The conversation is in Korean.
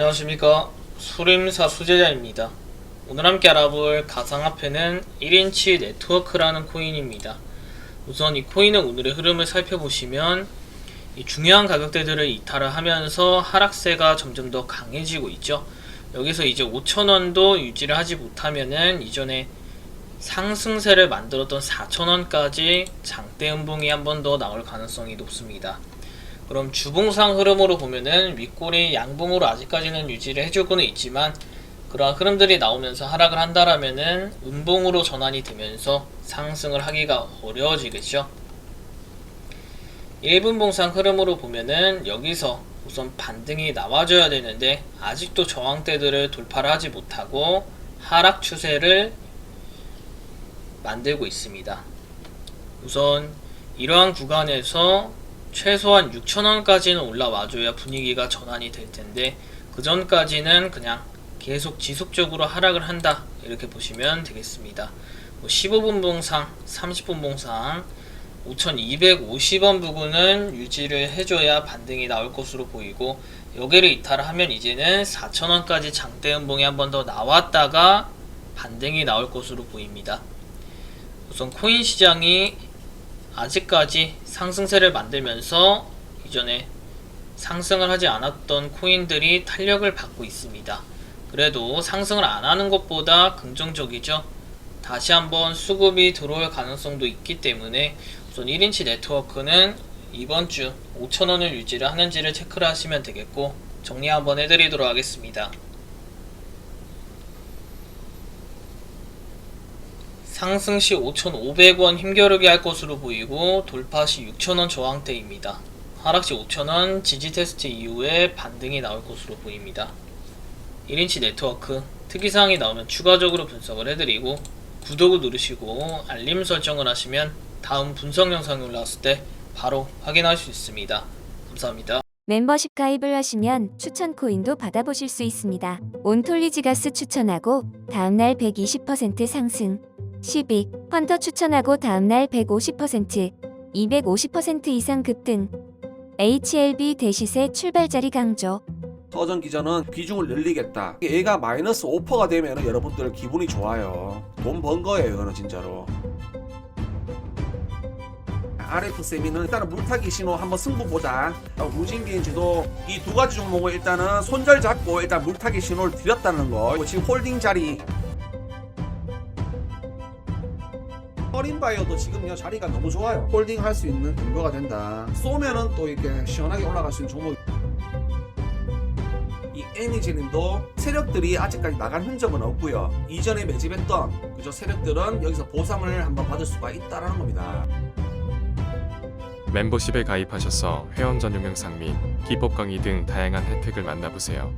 안녕하십니까. 수림사 수제자입니다. 오늘 함께 알아볼 가상화폐는 1인치 네트워크라는 코인입니다. 우선 이 코인의 오늘의 흐름을 살펴보시면 이 중요한 가격대들을 이탈을 하면서 하락세가 점점 더 강해지고 있죠. 여기서 이제 5천원도 유지를 하지 못하면은 이전에 상승세를 만들었던 4천원까지 장대 음봉이 한 번 더 나올 가능성이 높습니다 그럼 주봉상 흐름으로 보면은 윗골이 양봉으로 아직까지는 유지를 해주고는 있지만 그러한 흐름들이 나오면서 하락을 한다라면은 음봉으로 전환이 되면서 상승을 하기가 어려워지겠죠. 1분 봉상 흐름으로 보면은 여기서 우선 반등이 나와줘야 되는데 아직도 저항대들을 돌파를 하지 못하고 하락 추세를 만들고 있습니다. 우선 이러한 구간에서 최소한 6천원까지는 올라와줘야 분위기가 전환이 될 텐데 그 전까지는 그냥 계속 지속적으로 하락을 한다 이렇게 보시면 되겠습니다. 15분 봉상, 30분 봉상 5250원 부근은 유지를 해줘야 반등이 나올 것으로 보이고 여기를 이탈을 하면 이제는 4000원까지 장대 음봉이 한 번 더 나왔다가 반등이 나올 것으로 보입니다. 우선 코인 시장이 아직까지 상승세를 만들면서 이전에 상승을 하지 않았던 코인들이 탄력을 받고 있습니다. 그래도 상승을 안 하는 것보다 긍정적이죠. 다시 한번 수급이 들어올 가능성도 있기 때문에 우선 1인치 네트워크는 이번 주 5천원을 유지를 하는지를 체크를 하시면 되겠고 정리 한번 해드리도록 하겠습니다. 상승 시 5,500원 힘겨루기 할 것으로 보이고 돌파 시 6,000원 저항대입니다. 하락 시 5,000원 지지 테스트 이후에 반등이 나올 것으로 보입니다. 1인치 네트워크 특이사항이 나오면 추가적으로 분석을 해드리고 구독을 누르시고 알림 설정을 하시면 다음 분석 영상이 올라왔을 때 바로 확인할 수 있습니다. 감사합니다. 멤버십 가입을 하시면 추천 코인도 받아보실 수 있습니다. 온톨리지가스 추천하고 다음날 120% 상승. 시빅, 펀터 추천하고 다음날 150%, 250% 이상 급등. HLB 대시세 출발자리 강조. 서전 기자는 비중을 늘리겠다. 얘가 마이너스 5%가 되면 여러분들 기분이 좋아요. 돈 번 거예요, 이거는 진짜로. RF 세미는 일단은 물타기 신호 한번 승부 보자. 무진기인지도 이 두 가지 종목을 일단은 손절 잡고 일단 물타기 신호를 드렸다는 거. 지금 홀딩 자리. 어린 바이어도 지금 요 자리가 너무 좋아요. 홀딩 할 수 있는 근거가 된다. 쏘면은 또 이렇게 시원하게 올라갈 수 있는 종목. 이 애니지님도 세력들이 아직까지 나간 흔적은 없고요. 이전에 매집했던 그저 세력들은 여기서 보상을 한번 받을 수가 있다라는 겁니다. 멤버십에 가입하셔서 회원 전용 영상 및 기법 강의 등 다양한 혜택을 만나보세요.